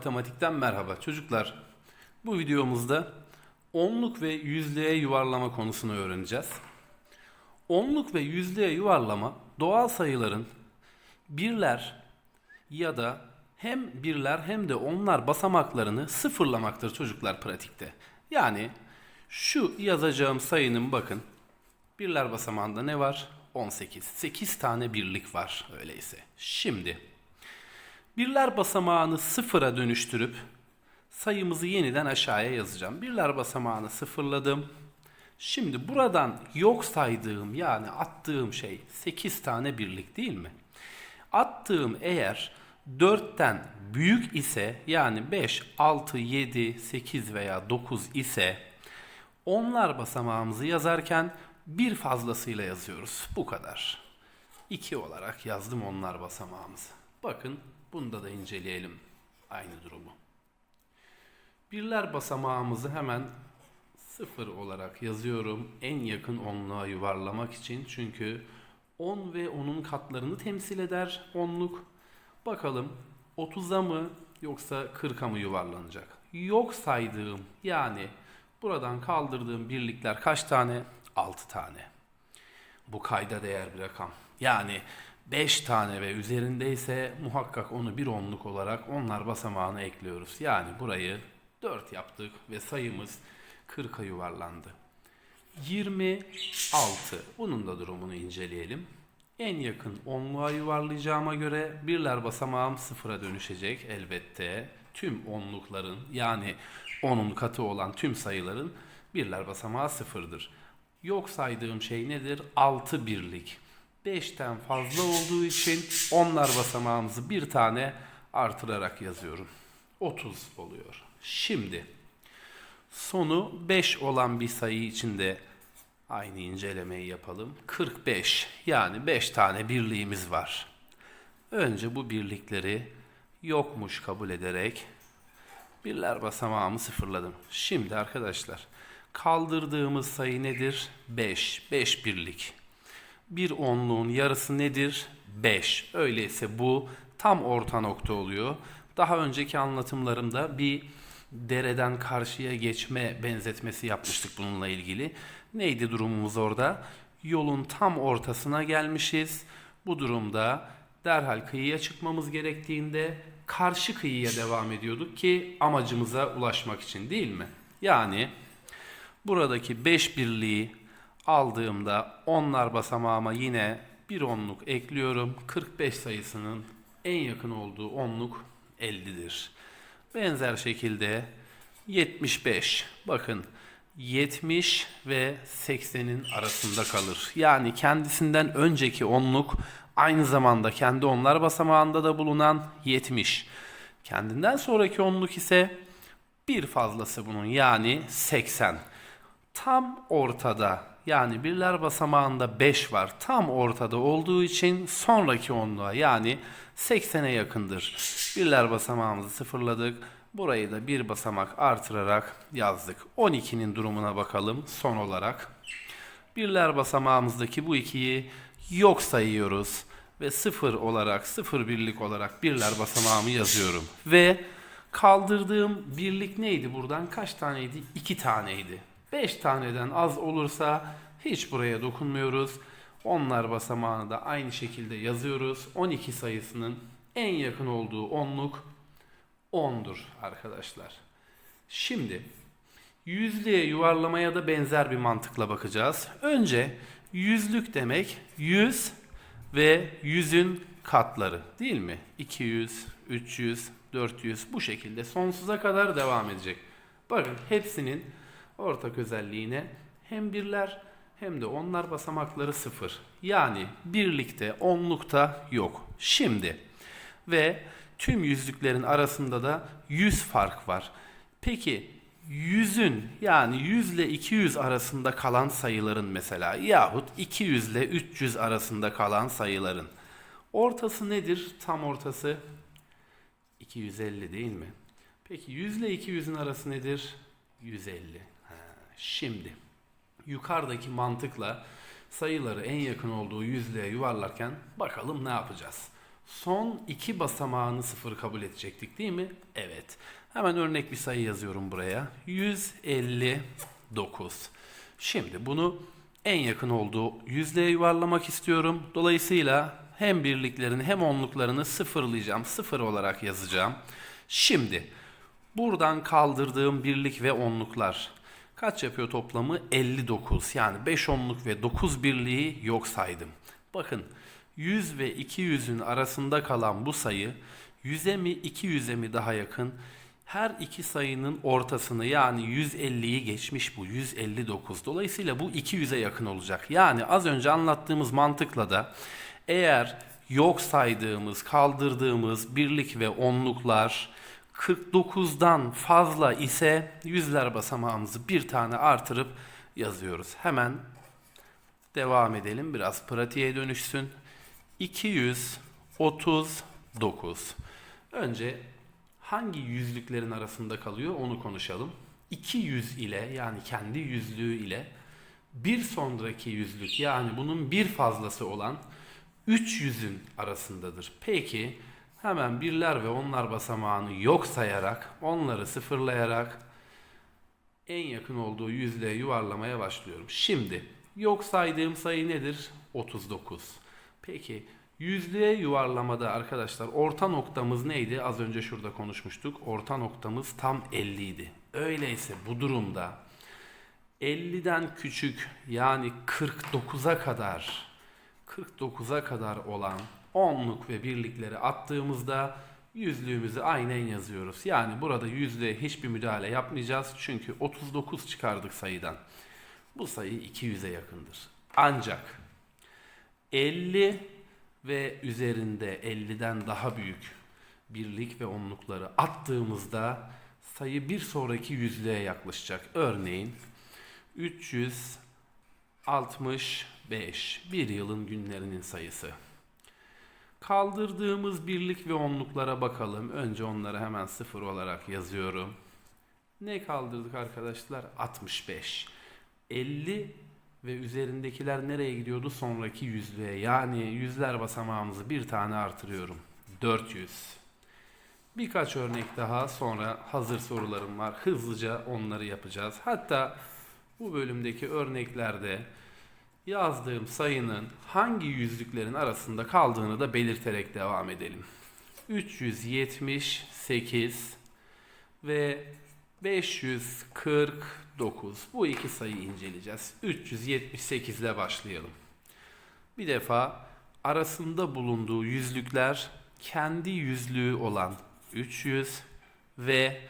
Matematikten merhaba çocuklar. Bu videomuzda onluk ve yüzlüğe yuvarlama konusunu öğreneceğiz. Onluk ve yüzlüğe yuvarlama doğal sayıların birler ya da hem birler hem de onlar basamaklarını sıfırlamaktır çocuklar pratikte. Yani şu yazacağım sayının bakın birler basamağında ne var? 18. 8 tane birlik var öyleyse. Şimdi Birler basamağını sıfıra dönüştürüp sayımızı yeniden aşağıya yazacağım. Birler basamağını sıfırladım. Şimdi buradan yok saydığım yani attığım şey 8 tane birlik değil mi? Attığım eğer 4'ten büyük ise yani 5, 6, 7, 8 veya 9 ise onlar basamağımızı yazarken bir fazlasıyla yazıyoruz. Bu kadar. 2 olarak yazdım onlar basamağımızı. Bakın bunda da inceleyelim aynı durumu. Birler basamağımızı hemen sıfır olarak yazıyorum. En yakın onluğa yuvarlamak için. Çünkü 10 ve onun katlarını temsil eder onluk. Bakalım 30'a mı yoksa 40'a mı yuvarlanacak? Yok saydığım yani buradan kaldırdığım birlikler kaç tane? 6 tane. Bu kayda değer bir rakam. Yani 5 tane ve üzerindeyse muhakkak onu bir onluk olarak onlar basamağına ekliyoruz. Yani burayı 4 yaptık ve sayımız 40'a yuvarlandı. 26. Bunun da durumunu inceleyelim. En yakın onluğa yuvarlayacağıma göre birler basamağım sıfıra dönüşecek elbette. Tüm onlukların yani onun katı olan tüm sayıların birler basamağı sıfırdır. Yok saydığım şey nedir? 6 birlik. 5'ten fazla olduğu için onlar basamağımızı bir tane artırarak yazıyorum. 30 oluyor. Şimdi sonu 5 olan bir sayı içinde aynı incelemeyi yapalım. 45 yani 5 tane birliğimiz var. Önce bu birlikleri yokmuş kabul ederek birler basamağımı sıfırladım. Şimdi arkadaşlar kaldırdığımız sayı nedir? 5. 5 birlik. Bir onluğun yarısı nedir? 5. Öyleyse bu tam orta nokta oluyor. Daha önceki anlatımlarımda bir dereden karşıya geçme benzetmesi yapmıştık bununla ilgili. Neydi durumumuz orada? Yolun tam ortasına gelmişiz. Bu durumda derhal kıyıya çıkmamız gerektiğinde karşı kıyıya devam ediyorduk ki amacımıza ulaşmak için değil mi? Yani buradaki 5 birliği aldığımda onlar basamağıma yine bir onluk ekliyorum. 45 sayısının en yakın olduğu onluk 50'dir. Benzer şekilde 75. Bakın 70 ve 80'in arasında kalır. Yani kendisinden önceki onluk aynı zamanda kendi onlar basamağında da bulunan 70. Kendinden sonraki onluk ise bir fazlası bunun yani 80. Tam ortada yani birler basamağında 5 var. Tam ortada olduğu için sonraki onluğa yani 80'e yakındır. Birler basamağımızı sıfırladık. Burayı da bir basamak artırarak yazdık. 12'nin durumuna bakalım son olarak. Birler basamağımızdaki bu ikiyi yok sayıyoruz. Ve sıfır olarak, sıfır birlik olarak birler basamağımı yazıyorum. Ve kaldırdığım birlik neydi buradan? Kaç taneydi? 2 taneydi. 5 taneden az olursa hiç buraya dokunmuyoruz. Onlar basamağını da aynı şekilde yazıyoruz. 12 sayısının en yakın olduğu onluk 10'dur arkadaşlar. Şimdi yüzlüğe yuvarlamaya da benzer bir mantıkla bakacağız. Önce yüzlük demek 100 ve 100'ün katları değil mi? 200, 300, 400 bu şekilde sonsuza kadar devam edecek. Bakın hepsinin ortak özelliğine hem birler hem de onlar basamakları sıfır. Yani birlikte onlukta yok. Şimdi ve tüm yüzlüklerin arasında da 100 fark var. Peki 100'ün yani 100 ile 200 arasında kalan sayıların mesela yahut 200 ile 300 arasında kalan sayıların ortası nedir? Tam ortası 250 değil mi? Peki 100 ile 200'ün arası nedir? 150. Şimdi yukarıdaki mantıkla sayıları en yakın olduğu yüzlüğe yuvarlarken bakalım ne yapacağız. son iki basamağını sıfır kabul edecektik değil mi? Evet. Hemen örnek bir sayı yazıyorum buraya. 159. Şimdi bunu en yakın olduğu yüzlüğe yuvarlamak istiyorum. Dolayısıyla hem birliklerini hem onluklarını sıfırlayacağım. Sıfır olarak yazacağım. Şimdi buradan kaldırdığım birlik ve onluklar kaç yapıyor toplamı? 59. Yani 5 onluk ve 9 birliği yok saydım. Bakın 100 ve 200'ün arasında kalan bu sayı 100'e mi 200'e mi daha yakın? Her iki sayının ortasını yani 150'yi geçmiş bu 159. Dolayısıyla bu 200'e yakın olacak. Yani az önce anlattığımız mantıkla da eğer yok saydığımız, kaldırdığımız birlik ve onluklar 49'dan fazla ise yüzler basamağımızı bir tane artırıp yazıyoruz. Hemen devam edelim. Biraz pratiğe dönüşsün. 239. Önce hangi yüzlüklerin arasında kalıyor onu konuşalım. 200 ile yani kendi yüzlüğü ile bir sonraki yüzlük yani bunun bir fazlası olan 300'ün arasındadır. Peki hemen birler ve onlar basamağını yok sayarak onları sıfırlayarak en yakın olduğu yüzlüğe yuvarlamaya başlıyorum. Şimdi yok saydığım sayı nedir? 39. Peki yüzlüğe yuvarlamada arkadaşlar orta noktamız neydi? Az önce şurada konuşmuştuk. Orta noktamız tam 50 idi. Öyleyse bu durumda 50'den küçük yani 49'a kadar 49'a kadar olan onluk ve birlikleri attığımızda yüzlüğümüzü aynen yazıyoruz. Yani burada yüzlüğe hiçbir müdahale yapmayacağız. Çünkü 39 çıkardık sayıdan. Bu sayı 200'e yakındır. Ancak 50 ve üzerinde 50'den daha büyük birlik ve onlukları attığımızda sayı bir sonraki yüzlüğe yaklaşacak. Örneğin 365 bir yılın günlerinin sayısı. Kaldırdığımız birlik ve onluklara bakalım. Önce onları hemen sıfır olarak yazıyorum. Ne kaldırdık arkadaşlar? 65. 50 ve üzerindekiler nereye gidiyordu? Sonraki yüzlüğe. Yani yüzler basamağımızı bir tane artırıyorum. 400. Birkaç örnek daha sonra hazır sorularım var. Hızlıca onları yapacağız. Hatta bu bölümdeki örneklerde yazdığım sayının hangi yüzlüklerin arasında kaldığını da belirterek devam edelim. 378 ve 549 bu iki sayıyı inceleyeceğiz. 378 ile başlayalım. Bir defa arasında bulunduğu yüzlükler kendi yüzlüğü olan 300 ve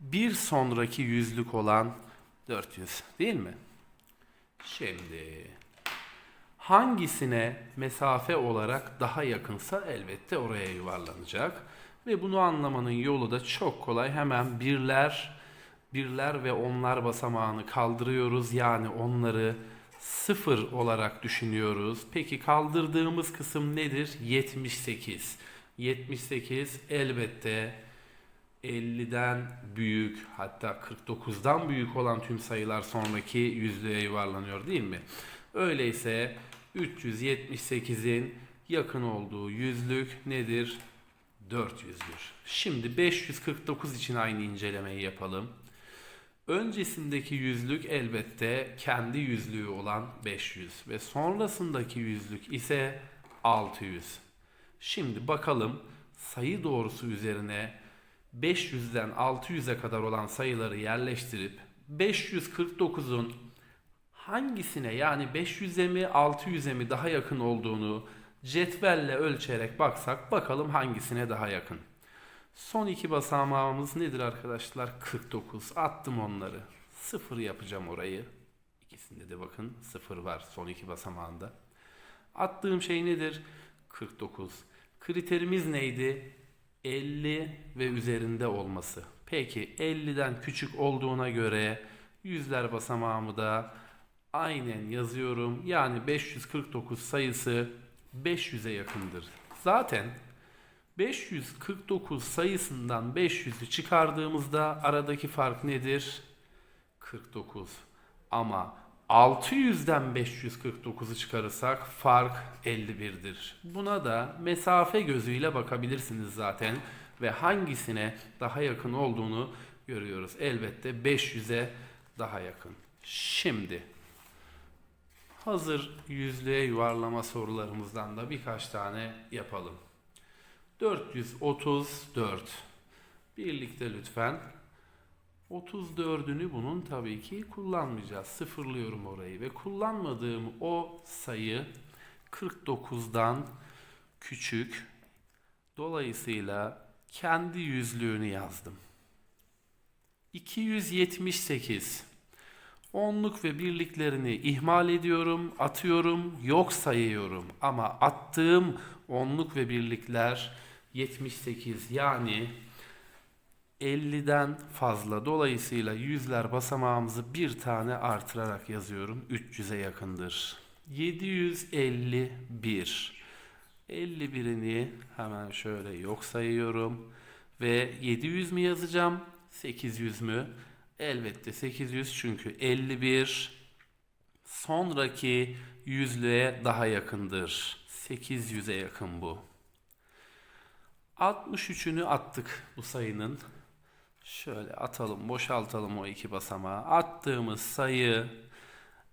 bir sonraki yüzlük olan 400 değil mi? Şimdi hangisine mesafe olarak daha yakınsa elbette oraya yuvarlanacak. Ve bunu anlamanın yolu da çok kolay. Hemen birler, birler ve onlar basamağını kaldırıyoruz. Yani onları sıfır olarak düşünüyoruz. Peki kaldırdığımız kısım nedir? 78. 78 elbette 50'den büyük hatta 49'dan büyük olan tüm sayılar sonraki yüzlüğe yuvarlanıyor değil mi? Öyleyse 378'in yakın olduğu yüzlük nedir? 400'dür. Şimdi 549 için aynı incelemeyi yapalım. Öncesindeki yüzlük elbette kendi yüzlüğü olan 500 ve sonrasındaki yüzlük ise 600. Şimdi bakalım sayı doğrusu üzerine 500'den 600'e kadar olan sayıları yerleştirip 549'un hangisine yani 500'e mi 600'e mi daha yakın olduğunu cetvelle ölçerek baksak bakalım hangisine daha yakın. Son iki basamağımız nedir arkadaşlar? 49. Attım onları. Sıfır yapacağım orayı. İkisinde de bakın sıfır var son iki basamağında. Attığım şey nedir? 49. Kriterimiz neydi? 50 ve üzerinde olması. Peki 50'den küçük olduğuna göre yüzler basamağımı da aynen yazıyorum. Yani 549 sayısı 500'e yakındır. Zaten 549 sayısından 500'ü çıkardığımızda aradaki fark nedir? 49. Ama 600'den 549'u çıkarırsak fark 51'dir. Buna da mesafe gözüyle bakabilirsiniz zaten ve hangisine daha yakın olduğunu görüyoruz. Elbette 500'e daha yakın. Şimdi hazır yüzlüğe yuvarlama sorularımızdan da birkaç tane yapalım. 434 birlikte lütfen 34'ünü bunun tabii ki kullanmayacağız. Sıfırlıyorum orayı ve kullanmadığım o sayı 49'dan küçük. Dolayısıyla kendi yüzlüğünü yazdım. 278. Onluk ve birliklerini ihmal ediyorum, atıyorum, yok sayıyorum. Ama attığım onluk ve birlikler 78 yani 50'den fazla. Dolayısıyla yüzler basamağımızı bir tane artırarak yazıyorum. 300'e yakındır. 751. 51'ini hemen şöyle yok sayıyorum. Ve 700 mi yazacağım? 800 mü? Elbette 800 çünkü 51 sonraki yüzlüğe daha yakındır. 800'e yakın bu. 63'ünü attık bu sayının. Şöyle atalım, boşaltalım o iki basamağı. Attığımız sayı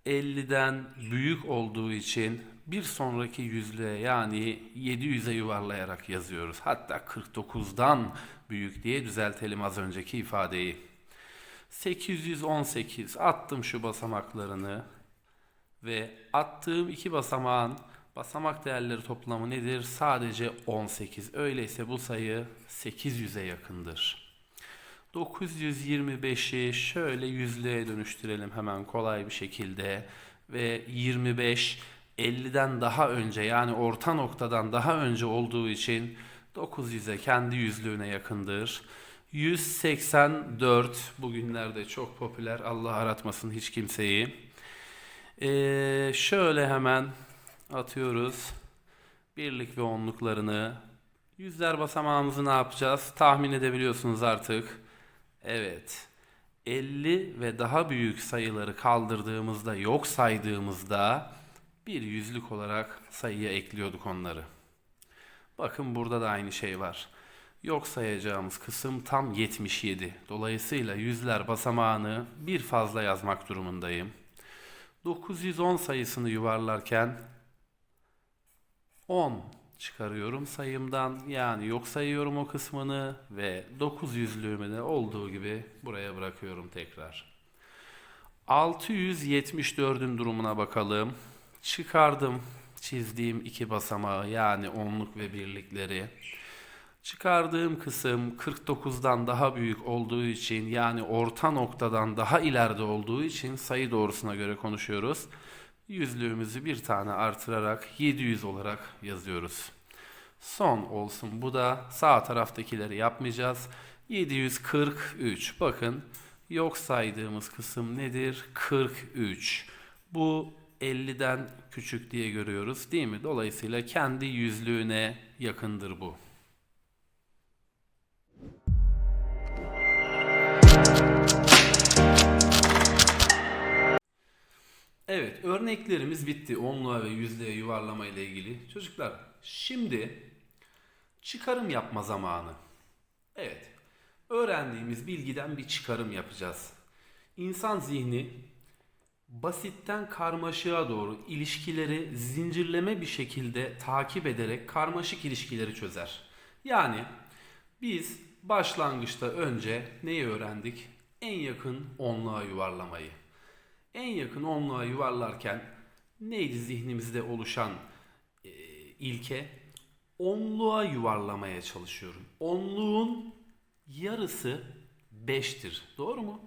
50'den büyük olduğu için bir sonraki yüzlüğe yani 700'e yuvarlayarak yazıyoruz. Hatta 49'dan büyük diye düzeltelim az önceki ifadeyi. 818 attım şu basamaklarını ve attığım iki basamağın basamak değerleri toplamı nedir? Sadece 18. Öyleyse bu sayı 800'e yakındır. 925'i şöyle yüzlüğe dönüştürelim hemen kolay bir şekilde ve 25 50'den daha önce yani orta noktadan daha önce olduğu için 900'e kendi yüzlüğüne yakındır. 184 bugünlerde çok popüler Allah aratmasın hiç kimseyi. Ee, şöyle hemen atıyoruz. Birlik ve onluklarını. Yüzler basamağımızı ne yapacağız? Tahmin edebiliyorsunuz artık. Evet. 50 ve daha büyük sayıları kaldırdığımızda, yok saydığımızda bir yüzlük olarak sayıya ekliyorduk onları. Bakın burada da aynı şey var. Yok sayacağımız kısım tam 77. Dolayısıyla yüzler basamağını bir fazla yazmak durumundayım. 910 sayısını yuvarlarken 10 çıkarıyorum sayımdan. Yani yok sayıyorum o kısmını ve 900'lüğümü de olduğu gibi buraya bırakıyorum tekrar. 674'ün durumuna bakalım. Çıkardım çizdiğim iki basamağı yani onluk ve birlikleri. Çıkardığım kısım 49'dan daha büyük olduğu için yani orta noktadan daha ileride olduğu için sayı doğrusuna göre konuşuyoruz. Yüzlüğümüzü bir tane artırarak 700 olarak yazıyoruz. Son olsun bu da sağ taraftakileri yapmayacağız. 743 bakın yok saydığımız kısım nedir? 43. Bu 50'den küçük diye görüyoruz değil mi? Dolayısıyla kendi yüzlüğüne yakındır bu. Evet, örneklerimiz bitti. Onluğa ve yüzlüğe yuvarlama ile ilgili. Çocuklar, şimdi çıkarım yapma zamanı. Evet, öğrendiğimiz bilgiden bir çıkarım yapacağız. İnsan zihni basitten karmaşığa doğru ilişkileri zincirleme bir şekilde takip ederek karmaşık ilişkileri çözer. Yani biz başlangıçta önce neyi öğrendik? En yakın onluğa yuvarlamayı. En yakın onluğa yuvarlarken neydi zihnimizde oluşan e, ilke? Onluğa yuvarlamaya çalışıyorum. Onluğun yarısı 5'tir. Doğru mu?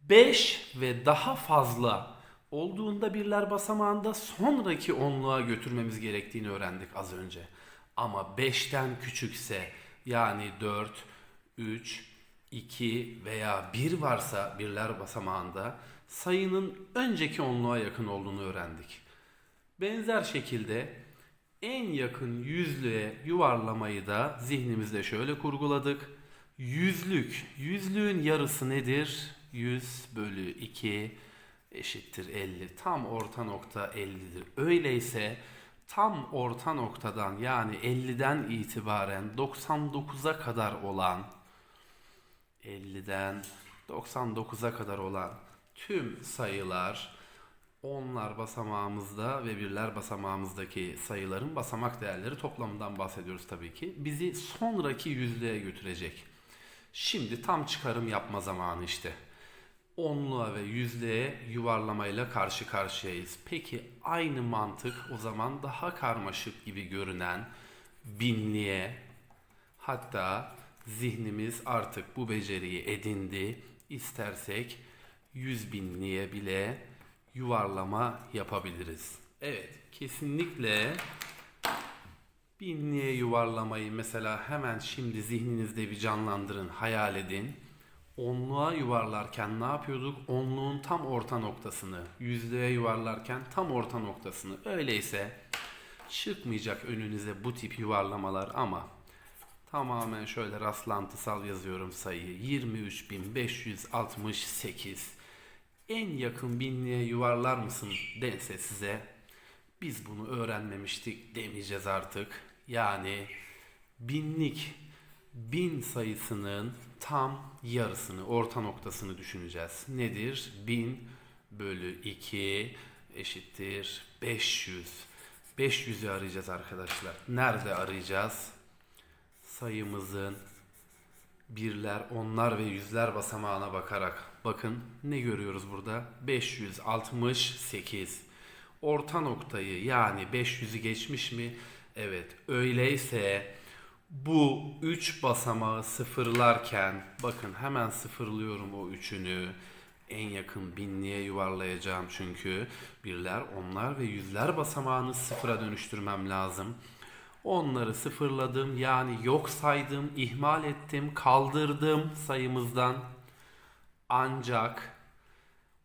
5 ve daha fazla olduğunda birler basamağında sonraki onluğa götürmemiz gerektiğini öğrendik az önce. Ama 5'ten küçükse yani 4, 3, 2 veya 1 varsa birler basamağında sayının önceki onluğa yakın olduğunu öğrendik. Benzer şekilde en yakın yüzlüğe yuvarlamayı da zihnimizde şöyle kurguladık. Yüzlük, yüzlüğün yarısı nedir? 100 bölü 2 eşittir 50. Tam orta nokta 50'dir. Öyleyse tam orta noktadan yani 50'den itibaren 99'a kadar olan 50'den 99'a kadar olan tüm sayılar onlar basamağımızda ve birler basamağımızdaki sayıların basamak değerleri toplamından bahsediyoruz tabii ki. Bizi sonraki yüzlüğe götürecek. Şimdi tam çıkarım yapma zamanı işte. Onluğa ve yüzlüğe yuvarlamayla karşı karşıyayız. Peki aynı mantık o zaman daha karmaşık gibi görünen binliğe hatta zihnimiz artık bu beceriyi edindi. İstersek yüz binliğe bile yuvarlama yapabiliriz. Evet, kesinlikle binliğe yuvarlamayı mesela hemen şimdi zihninizde bir canlandırın, hayal edin. Onluğa yuvarlarken ne yapıyorduk? Onluğun tam orta noktasını, yüzlüğe yuvarlarken tam orta noktasını. Öyleyse çıkmayacak önünüze bu tip yuvarlamalar ama tamamen şöyle rastlantısal yazıyorum sayıyı. 23.568 en yakın binliğe yuvarlar mısın dense size biz bunu öğrenmemiştik demeyeceğiz artık. Yani binlik bin sayısının tam yarısını, orta noktasını düşüneceğiz. Nedir? Bin bölü 2 eşittir 500. 500'ü arayacağız arkadaşlar. Nerede arayacağız? Sayımızın birler, onlar ve yüzler basamağına bakarak bakın ne görüyoruz burada? 568. Orta noktayı yani 500'ü geçmiş mi? Evet. Öyleyse bu 3 basamağı sıfırlarken bakın hemen sıfırlıyorum o üçünü. En yakın binliğe yuvarlayacağım çünkü birler, onlar ve yüzler basamağını sıfıra dönüştürmem lazım. Onları sıfırladım yani yok saydım, ihmal ettim, kaldırdım sayımızdan. Ancak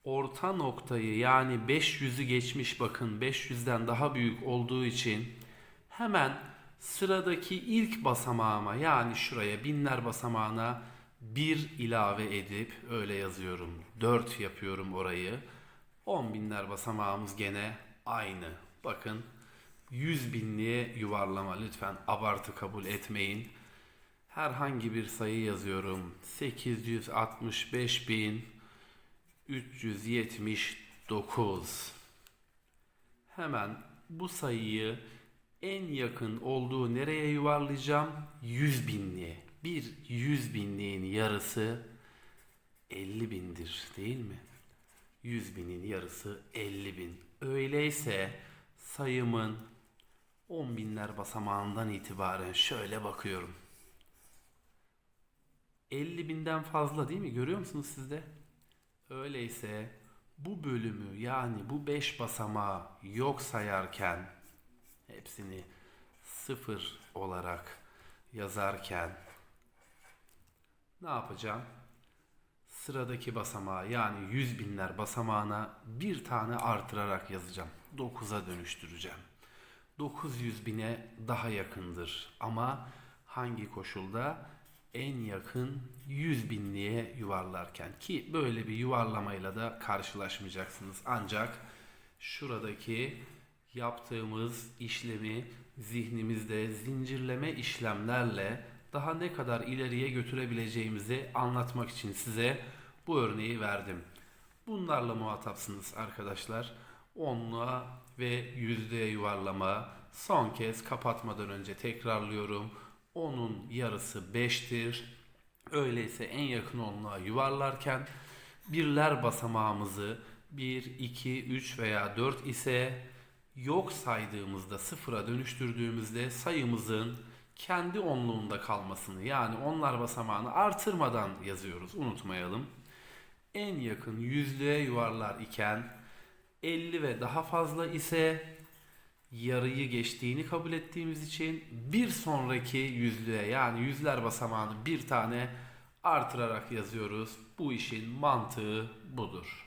orta noktayı yani 500'ü geçmiş bakın 500'den daha büyük olduğu için hemen sıradaki ilk basamağıma yani şuraya binler basamağına 1 ilave edip öyle yazıyorum. 4 yapıyorum orayı. 10 binler basamağımız gene aynı. Bakın 100 binliğe yuvarlama lütfen abartı kabul etmeyin. Herhangi bir sayı yazıyorum. 865 bin 379. Hemen bu sayıyı en yakın olduğu nereye yuvarlayacağım? 100 binliğe. Bir 100 binliğin yarısı 50 bindir değil mi? 100 binin yarısı 50 bin. Öyleyse sayımın 10 binler basamağından itibaren şöyle bakıyorum. 50 binden fazla değil mi? Görüyor musunuz siz de? Öyleyse bu bölümü yani bu 5 basamağı yok sayarken hepsini sıfır olarak yazarken ne yapacağım? Sıradaki basamağı yani yüz binler basamağına bir tane artırarak yazacağım. 9'a dönüştüreceğim. 900 bine daha yakındır ama hangi koşulda? En yakın 100 binliğe yuvarlarken ki böyle bir yuvarlamayla da karşılaşmayacaksınız. Ancak şuradaki yaptığımız işlemi zihnimizde zincirleme işlemlerle daha ne kadar ileriye götürebileceğimizi anlatmak için size bu örneği verdim. Bunlarla muhatapsınız arkadaşlar. Onluğa ve yüzdeye yuvarlama. Son kez kapatmadan önce tekrarlıyorum. Onun yarısı 5'tir. Öyleyse en yakın onluğa yuvarlarken birler basamağımızı 1, 2, 3 veya 4 ise yok saydığımızda sıfıra dönüştürdüğümüzde sayımızın kendi onluğunda kalmasını yani onlar basamağını artırmadan yazıyoruz unutmayalım. En yakın yüzlüğe yuvarlar iken 50 ve daha fazla ise yarıyı geçtiğini kabul ettiğimiz için bir sonraki yüzlüğe yani yüzler basamağını bir tane artırarak yazıyoruz. Bu işin mantığı budur.